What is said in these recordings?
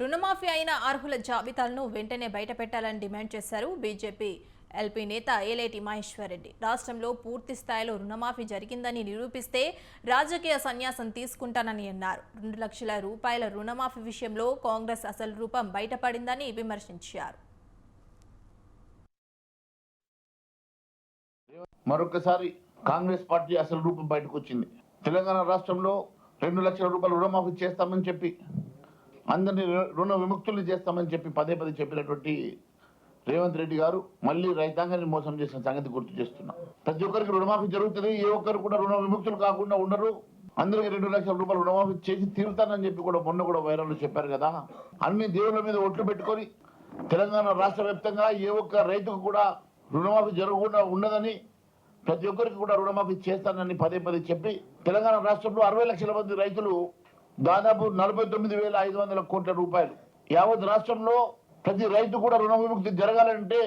రుణమాఫీ అయిన అర్హుల జాబితాలను వెంటనే బయటపెట్టాలని డిమాండ్ చేశారు బీజేపీ ఎల్పీ నేత ఏలేటి మహేశ్వర్ రెడ్డి రాష్ట్రంలో పూర్తి స్థాయిలో రుణమాఫీ జరిగిందని నిరూపిస్తే రాజకీయ సన్యాసం తీసుకుంటానని అన్నారు. రెండు లక్షల రూపాయల రుణమాఫీ విషయంలో కాంగ్రెస్ అసలు రూపం బయటపడిందని విమర్శించారు. మరొకసారి కాంగ్రెస్ పార్టీ అసలు రూపం బయటకు వచ్చింది తెలంగాణ రాష్ట్రంలో రెండు లక్షల రూపాయలు రుణమాఫీ చేస్తామని చెప్పి అందరినీ రు- రుణ విముక్తులు చేస్తామని చెప్పి పదే పదే చెప్పినటువంటి రేవంత్ రెడ్డి గారు మళ్ళీ రైతాంగాన్ని మోసం చేసిన సంగతి గుర్తు చేస్తున్నాం. ప్రతి ఒక్కరికి రుణమాఫీ జరుగుతుంది. ఏ ఒక్కరు కూడా రుణ విముక్తులు కాకుండా ఉండరు. అందరికి రెండు లక్షల రూపాయలు రుణమాఫీ చేసి తీరుతానని చెప్పి కూడా మొన్న కూడా వైరల్ చెప్పారు కదా. అన్ని దేవుళ్ళ మీద ఒట్లు పెట్టుకొని తెలంగాణ రాష్ట్ర వ్యాప్తంగా ఏ ఒక్క రైతుకు కూడా రుణమాఫీ జరగకుండా ఉండదని ప్రతి ఒక్కరికి కూడా రుణమాఫీ చేస్తానని పదే పదే చెప్పి తెలంగాణ రాష్ట్రంలో అరవై లక్షల మంది రైతులు దాదాపు నలభై తొమ్మిది వేల ఐదు వందల కోట్ల రూపాయలు. యావత్ రాష్ట్రంలో ప్రతి రైతు కూడా రుణ విముక్తి జరగాలంటే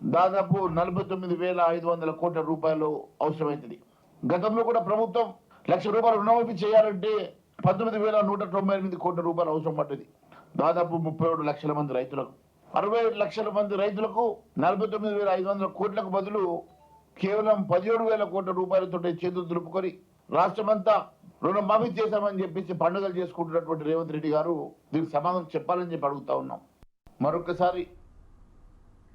దాదాపు నలభై తొమ్మిది వేల ఐదు వందల కోట్ల రూపాయలు అవసరమవుతుంది గతంలో కూడా ప్రభుత్వం లక్ష రూపాయలు రుణమాఫీ చేయాలంటే పంతొమ్మిది వేల నూట తొంభై ఎనిమిది కోట్ల రూపాయలు అవసరం పడ్డది. దాదాపు ముప్పై ఏడు లక్షల మంది రైతులకు అరవై ఏడు లక్షల మంది రైతులకు నలభై తొమ్మిది వేల ఐదు వందల కోట్లకు బదులు కేవలం పదిహేడు వేల కోట్ల రూపాయలతో చేతులు దులుపుకొని రాష్ట్రమంతా రుణం మాఫీ చేశామని చెప్పేసి పండుగలు చేసుకుంటున్నటువంటి రేవంత్ రెడ్డి గారు దీనికి సమాధానం చెప్పాలని చెప్పి అడుగుతా ఉన్నాం. మరొకసారి